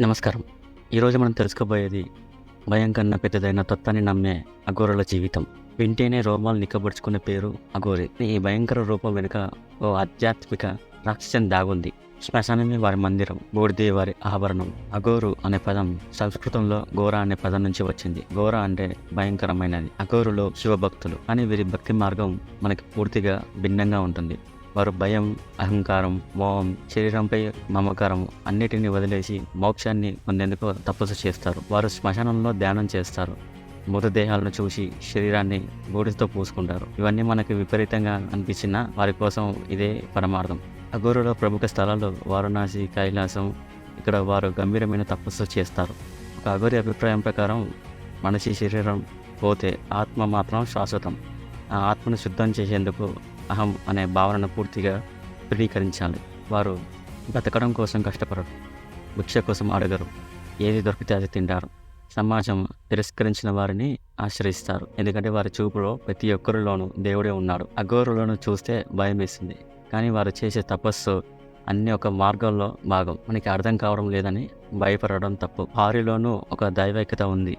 నమస్కారం. ఈరోజు మనం తెలుసుకోబోయేది భయం కన్నా పెద్దదైన తత్వాన్ని నమ్మే అఘోరల జీవితం. వింటేనే రోమాలు నిక్కబడుచుకునే పేరు అఘోరి. ఈ భయంకర రూపం వెనుక ఓ ఆధ్యాత్మిక రాక్షసం దాగుంది. శ్మశానమే వారి మందిరం బూడిదే వారి ఆభరణం. అఘోరు అనే పదం సంస్కృతంలో ఘోర అనే పదం నుంచి వచ్చింది. ఘోర అంటే భయంకరమైనది. అఘోరులో శివభక్తులు. అని వీరి భక్తి మార్గం మనకి పూర్తిగా భిన్నంగా ఉంటుంది. వారు భయం అహంకారం మోహం శరీరంపై మమకారం అన్నిటిని వదిలేసి మోక్షాన్ని పొందేందుకు తపస్సు చేస్తారు. వారు శ్మశానంలో ధ్యానం చేస్తారు. మృతదేహాలను చూసి శరీరాన్ని గోడితో పూసుకుంటారు. ఇవన్నీ మనకు విపరీతంగా అనిపించినా వారి కోసం ఇదే పరమార్థం. అగోరులో ప్రముఖ స్థలాలు వారణాసి కైలాసం ఇక్కడ వారు గంభీరమైన తపస్సు చేస్తారు. ఒక అగోరి అభిప్రాయం ప్రకారం మనిషి శరీరం పోతే ఆత్మ మాత్రం శాశ్వతం. ఆ ఆత్మను శుద్ధం చేసేందుకు అహం అనే భావనను పూర్తిగా ధృవీకరించాలి. వారు బతకడం కోసం కష్టపడరు. భిక్ష కోసం అడగరు. ఏది దొరికితే అది తింటారు. సమాజం తిరస్కరించిన వారిని ఆశ్రయిస్తారు. ఎందుకంటే వారి చూపులో ప్రతి ఒక్కరిలోనూ దేవుడే ఉన్నాడు. అఘోరులను చూస్తే భయం వేసింది కానీ వారు చేసే తపస్సు అన్ని ఒక మార్గంలో భాగం. మనకి అర్థం కావడం లేదని భయపడడం తప్పు. వారిలోనూ ఒక దైవైక్యత ఉంది.